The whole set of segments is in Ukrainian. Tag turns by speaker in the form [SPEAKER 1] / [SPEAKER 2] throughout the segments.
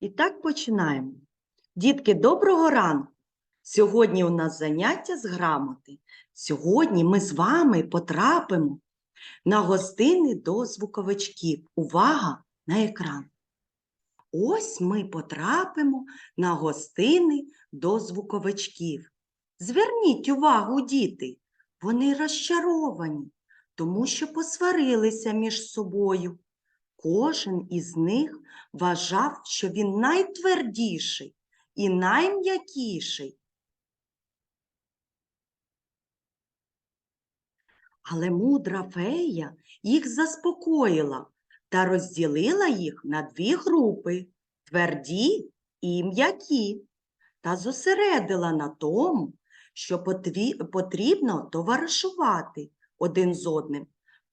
[SPEAKER 1] І так починаємо. Дітки, доброго ранку! Сьогодні у нас заняття з грамоти. Сьогодні ми з вами потрапимо на гостини до звуковичків. Увага на екран. Ось ми потрапимо на гостини до звуковичків. Зверніть увагу, діти, вони розчаровані, тому що посварилися між собою. Кожен із них вважав, що він найтвердіший і найм'якіший. Але мудра фея їх заспокоїла та розділила їх на дві групи тверді і м'які, та зосередила на тому, що потрібно товаришувати один з одним,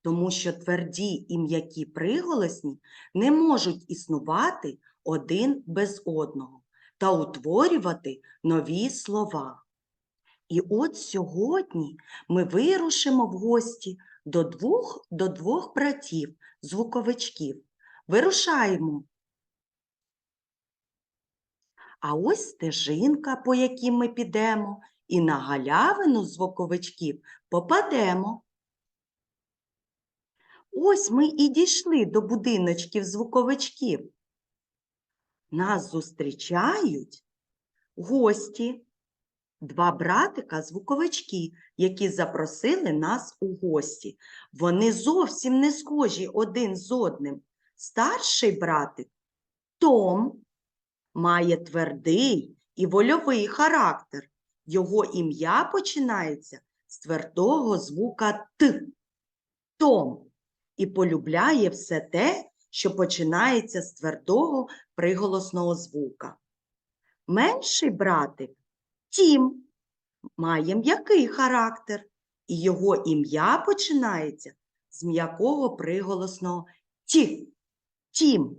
[SPEAKER 1] тому що тверді і м'які приголосні не можуть існувати один без одного та утворювати нові слова. І от сьогодні ми вирушимо в гості до двох, до двох братів, звуковичків. Вирушаємо. А ось стежинка, по якій ми підемо, і на галявину звуковичків попадемо. Ось ми і дійшли до будиночків звуковичків. Нас зустрічають гості, два братика звуковички, які запросили нас у гості. Вони зовсім не схожі один з одним. Старший братик Том має твердий і вольовий характер. Його ім'я починається з твердого звука Т. Том і полюбляє все те, що починається з твердого приголосного звука. Менший братик Тім має м'який характер, і його ім'я починається з м'якого приголосного ті. Тім.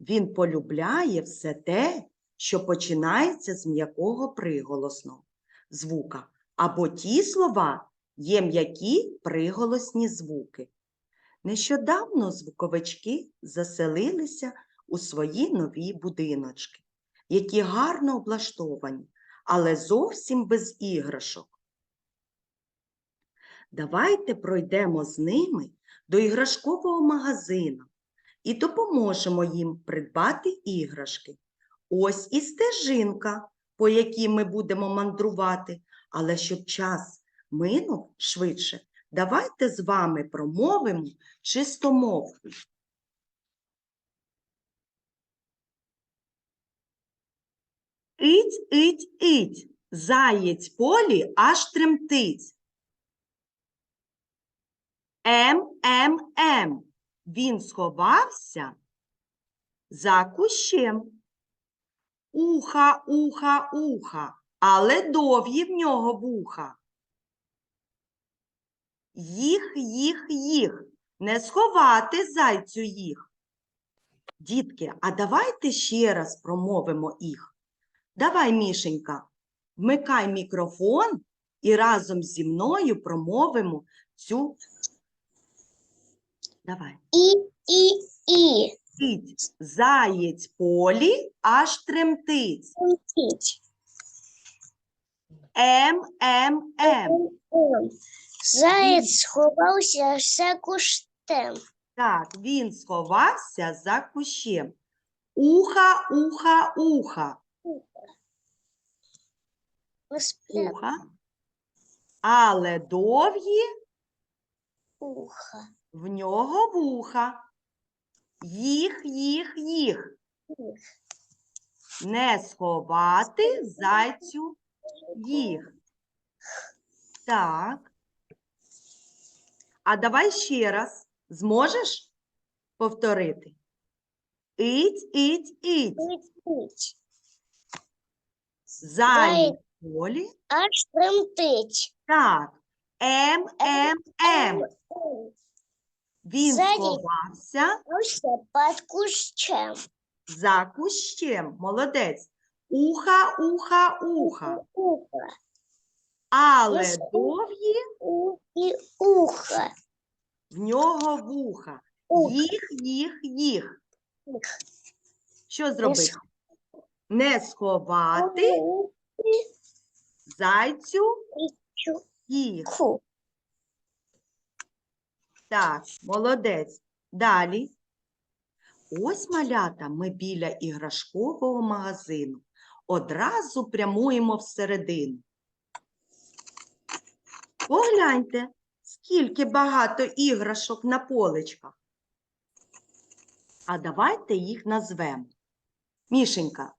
[SPEAKER 1] Він полюбляє все те, що починається з м'якого приголосного звука, або ті слова є м'які приголосні звуки. Нещодавно звуковички заселилися у свої нові будиночки, які гарно облаштовані, але зовсім без іграшок. Давайте пройдемо з ними до іграшкового магазину і допоможемо їм придбати іграшки. Ось і стежинка, по якій ми будемо мандрувати, але щоб час минув швидше, давайте з вами промовимо чистомовку. Ить, ить, ить, заєць полі аж тремтить. Ем, ем, ем, він сховався за кущем. Уха, уха, уха, але довгі в нього вуха. Їх, їх, їх, не сховати зайцю їх. Дітки, а давайте ще раз промовимо їх. Давай, Мішенька, вмикай мікрофон і разом зі мною промовимо цю. Давай.
[SPEAKER 2] І, і, і.
[SPEAKER 1] Іть, заєць полі аж тремтить.
[SPEAKER 2] Крутить.
[SPEAKER 1] Ем, ем, ем.
[SPEAKER 2] Заєць сховався за куштем.
[SPEAKER 1] Так, він сховався за кущем. Уха, уха, уха. Уха. Але довгі
[SPEAKER 2] уха.
[SPEAKER 1] в нього вуха. Їх, їх, їх. Не сховати зайцю їх. Так. А давай ще раз. Зможеш повторити? Іть, іть, іть.
[SPEAKER 2] Крутить.
[SPEAKER 1] Заєць полі.
[SPEAKER 2] Аж тремтить.
[SPEAKER 1] Так. М, М, М. Він
[SPEAKER 2] Ззаді.
[SPEAKER 1] сховався
[SPEAKER 2] під кущем.
[SPEAKER 1] за кущем. Молодець. Уха, уха, уха.
[SPEAKER 2] Уха.
[SPEAKER 1] Але довгі
[SPEAKER 2] і уха.
[SPEAKER 1] в нього вуха. Їх, їх. Їх. Що зробити? Не сховати зайцю їх. Так, молодець. Далі. Ось малята, ми біля іграшкового магазину. Одразу прямуємо всередину. Погляньте, скільки багато іграшок на поличках. А давайте їх назвемо. Мішенька,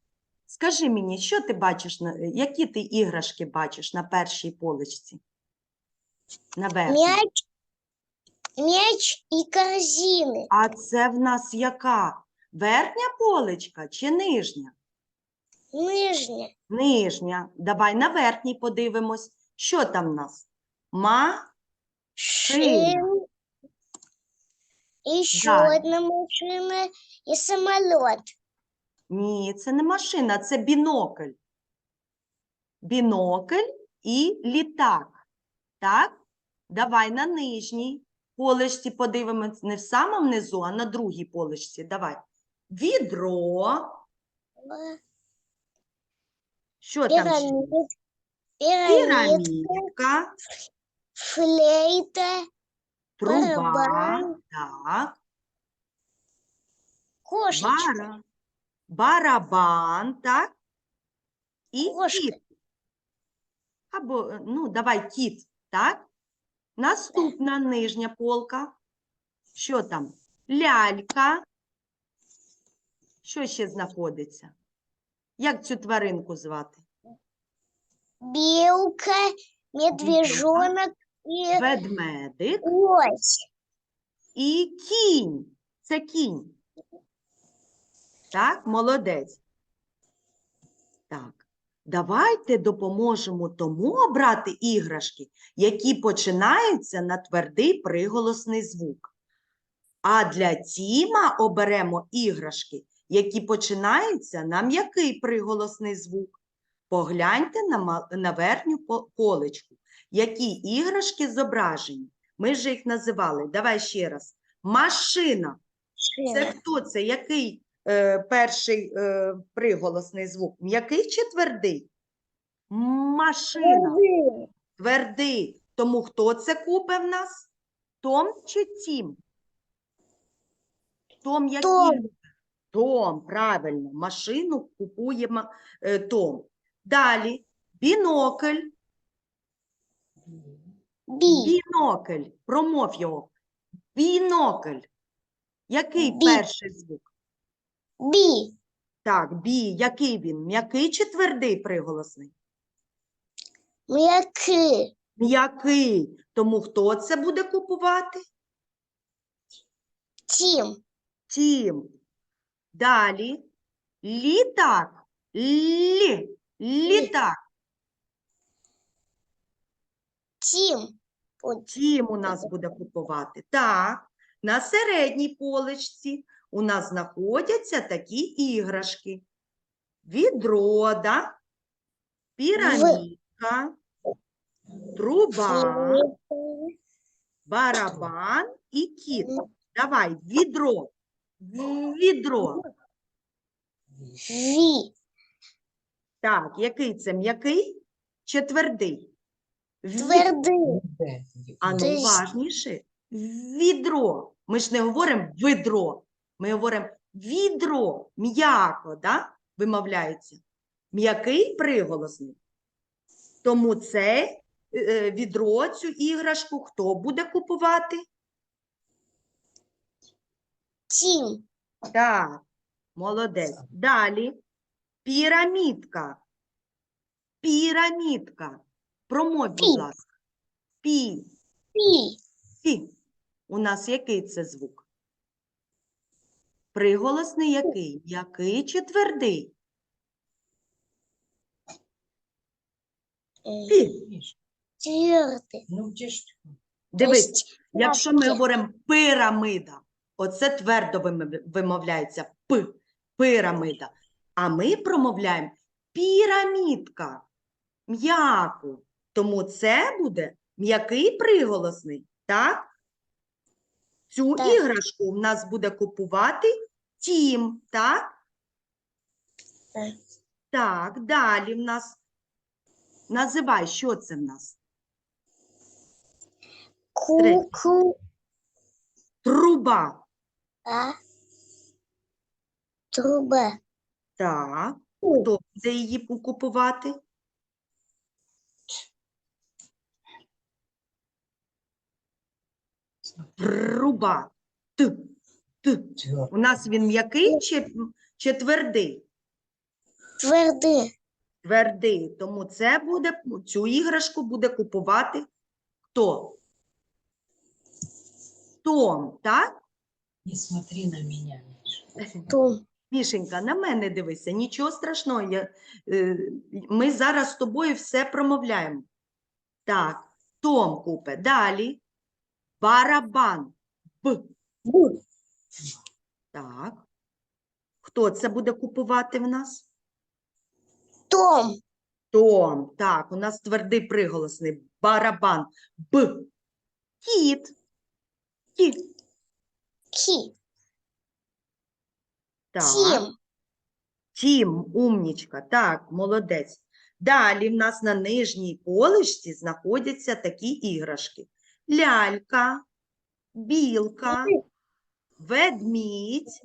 [SPEAKER 1] скажи мені, що ти бачиш, які ти іграшки бачиш на першій поличці? На верхній.
[SPEAKER 2] Мяч. Мяч и корзины.
[SPEAKER 1] А це в нас яка? Верхня поличка чи нижня?
[SPEAKER 2] Нижняя.
[SPEAKER 1] Нижня. Давай на верхній подивимось. Що там в нас? Ма?
[SPEAKER 2] Шин. Еще
[SPEAKER 1] Да.
[SPEAKER 2] одна машина и самолет.
[SPEAKER 1] Ні, це не машина, це бінокль. Бінокль і літак. Так? Давай на нижній поличці подивимось не в самому низу, а на другій поличці. Давай. Відро. Що там ще? Пірамідка.
[SPEAKER 2] Флейта.
[SPEAKER 1] Труба,
[SPEAKER 2] Барабан.
[SPEAKER 1] так,
[SPEAKER 2] Кошечка.
[SPEAKER 1] бара, барабан, так, і
[SPEAKER 2] Кошка.
[SPEAKER 1] кіт. Або, е, ну, давай кіт, так? Наступна нижня полка. Що там? Лялька. Що ще знаходиться? Як цю тваринку звати?
[SPEAKER 2] Белка. Медвежонок. И
[SPEAKER 1] Ведмедик
[SPEAKER 2] ось.
[SPEAKER 1] і кінь. Це кінь. Так, молодець. Так, давайте допоможемо тому обрати іграшки, які починаються на твердий приголосний звук. А для Тіма оберемо іграшки, які починаються на м'який приголосний звук. Погляньте на, на верхню по- поличку, які іграшки зображені. Ми вже їх називали. Давай ще раз. Машина. Це хто це? Який е, перший е, приголосний звук? М'який чи твердий? Машина. Твердий. Тому хто це купив в нас? Том чи Тім? Том який?
[SPEAKER 2] Том.
[SPEAKER 1] Том, правильно. Машину купує е, Том. Далі. Бінокль.
[SPEAKER 2] Би.
[SPEAKER 1] Бінокль. Промов його. Бінокль. Який
[SPEAKER 2] Бі.
[SPEAKER 1] перший звук?
[SPEAKER 2] Би.
[SPEAKER 1] Так, бі, який він? М'який чи твердий приголосний?
[SPEAKER 2] М'який.
[SPEAKER 1] М'який. Тому хто це буде купувати?
[SPEAKER 2] Тім.
[SPEAKER 1] Тім. Далі. Літак. Лі. Літак.
[SPEAKER 2] Тім. От.
[SPEAKER 1] Тім у нас буде купувати. Так. На середній поличці у нас знаходяться такі іграшки. Відро, да? пірамідка, труба. барабан і кіт. Давай, відро. Відро.
[SPEAKER 2] Ві.
[SPEAKER 1] Так, який це м'який чи твердий? А ну уважніше. Відро. Ми ж не говоримо видро. Ми говоримо відро. М'яко, да? вимовляється. М'який приголосний. Тому це е, відро, цю іграшку, хто буде купувати?
[SPEAKER 2] Тім.
[SPEAKER 1] Так, молодець. Далі. Пірамідка. Пірамідка. Промовь, будь
[SPEAKER 2] Пі.
[SPEAKER 1] ласка. Пі.
[SPEAKER 2] Пі.
[SPEAKER 1] Пі. У нас який це звук? Приголосний який? М'який чи твердий? Пі.
[SPEAKER 2] Твердий.
[SPEAKER 3] Ну, где ж?
[SPEAKER 1] Дивись, якщо ми говоримо пирамида, оце твердо вимов- вимовляється п, пирамида. А ми промовляємо пірамідка, м'яку. Тому це буде м'який приголосний, так? Цю
[SPEAKER 2] Так.
[SPEAKER 1] іграшку в нас буде купувати тім, так?
[SPEAKER 2] Так.
[SPEAKER 1] Так, далі в нас. Називай, що це в нас?
[SPEAKER 2] Ку-ку.
[SPEAKER 1] Труба.
[SPEAKER 2] А. Труба.
[SPEAKER 1] Так. Хто буде її купувати? Труба. Т. Т. У нас він м'який чи, чи твердий?
[SPEAKER 2] Твердий.
[SPEAKER 1] Твердий. Тому це буде, цю іграшку буде купувати хто? Том, так?
[SPEAKER 3] Не смотри на меня, Миша.
[SPEAKER 2] Тум.
[SPEAKER 1] Мішенька, на мене дивися, нічого страшного. Я, е, ми зараз з тобою все промовляємо. Так, Том купе. Далі. Барабан. Б.
[SPEAKER 2] Бу.
[SPEAKER 1] Так. Хто це буде купувати в нас?
[SPEAKER 2] Том.
[SPEAKER 1] Том. Так, у нас твердий приголосний. Барабан. Б. Кіт. Кіт.
[SPEAKER 2] Ки.
[SPEAKER 1] Так.
[SPEAKER 2] Тим.
[SPEAKER 1] Тім, умнічка, так, молодець. Далі в нас на нижній полишці знаходяться такі іграшки: лялька, білка, ведмідь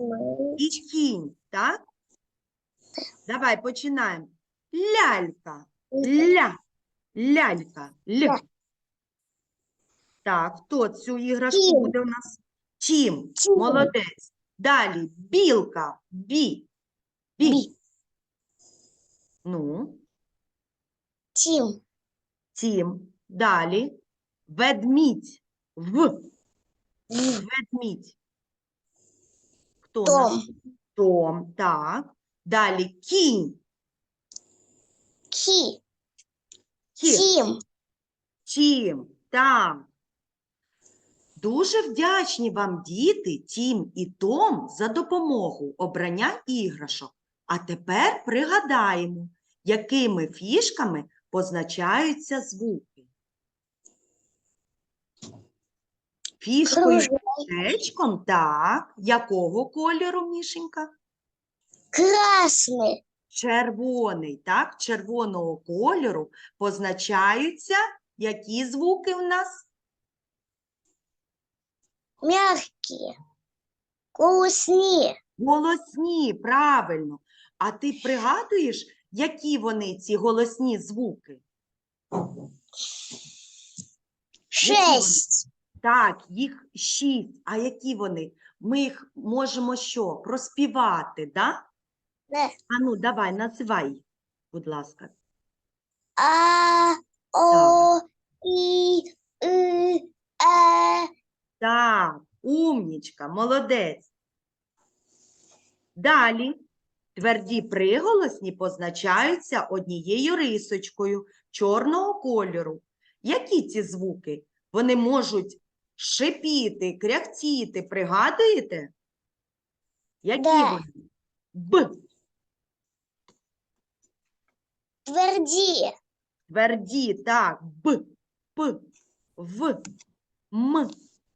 [SPEAKER 1] і кінь. Так? Давай починаємо. Лялька, ля, лялька.
[SPEAKER 2] Ля.
[SPEAKER 1] Так, хто цю іграшку буде у нас? Тім,
[SPEAKER 2] Тім.
[SPEAKER 1] молодець. Далі білка, бі, бі. Ну,
[SPEAKER 2] Тим.
[SPEAKER 1] Тім. Далі. Ведмідь. В. Ведмідь. Хто нас?
[SPEAKER 2] Том.
[SPEAKER 1] Том. Так. Далі кінь.
[SPEAKER 2] Ки.
[SPEAKER 1] Кі.
[SPEAKER 2] Тим.
[SPEAKER 1] Тім. Так. Дуже вдячні вам, діти, Тім і Том, за допомогу обрання іграшок. А тепер пригадаємо, якими фішками позначаються звуки. Фішкою
[SPEAKER 2] Кружок.
[SPEAKER 1] Кружечком, так. Якого кольору, Мішенька?
[SPEAKER 2] Красный.
[SPEAKER 1] Червоний, так? Червоного кольору позначаються які звуки в нас?
[SPEAKER 2] Мягкие. Голоснее.
[SPEAKER 1] Голосні, правильно. А ти пригадуєш, які вони, ці голосні звуки?
[SPEAKER 2] Шесть.
[SPEAKER 1] Так, їх шість. А які вони? Ми їх можемо що? Проспівати, да?
[SPEAKER 2] Да.
[SPEAKER 1] А ну, давай, називай будь ласка.
[SPEAKER 2] А, О, И, И, Э.
[SPEAKER 1] Так, умнічка, молодець. Далі тверді приголосні позначаються однією рисочкою чорного кольору. Які ці звуки? Вони можуть шипіти, кряхтіти, пригадуєте? Які
[SPEAKER 2] Да.
[SPEAKER 1] вони? Б.
[SPEAKER 2] Тверди.
[SPEAKER 1] Тверді, так, Б, П, В, М,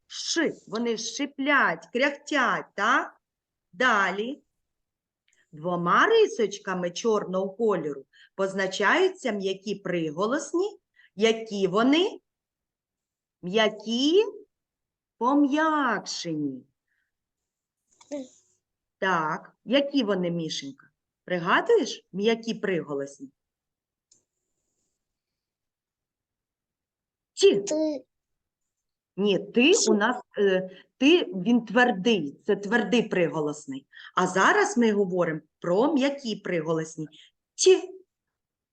[SPEAKER 1] Ш. Вони шиплять, кряхтять, так? Далі. Двома рисочками чорного кольору позначаються м'які приголосні, які вони м'які пом'якшені. Так, які вони, Мішенька? Пригадуєш м'які приголосні? Ті.
[SPEAKER 2] Ты.
[SPEAKER 1] Ні, ти у нас е, ти він твердий, це твердий приголосний. А зараз ми говоримо про м'які приголосні. Ті,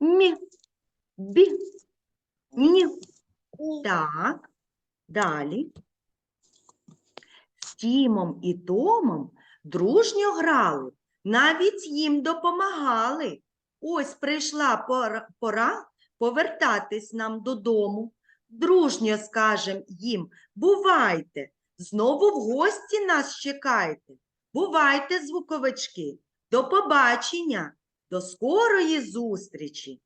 [SPEAKER 1] мі, бі, ні. Так, далі. Тімом і Томом дружньо грали, навіть їм допомагали. Ось прийшла пора, пора повертатись нам додому. Дружньо скажем їм, бувайте, знову в гості нас чекайте. Бувайте, звуковички, до побачення, до скорої зустрічі.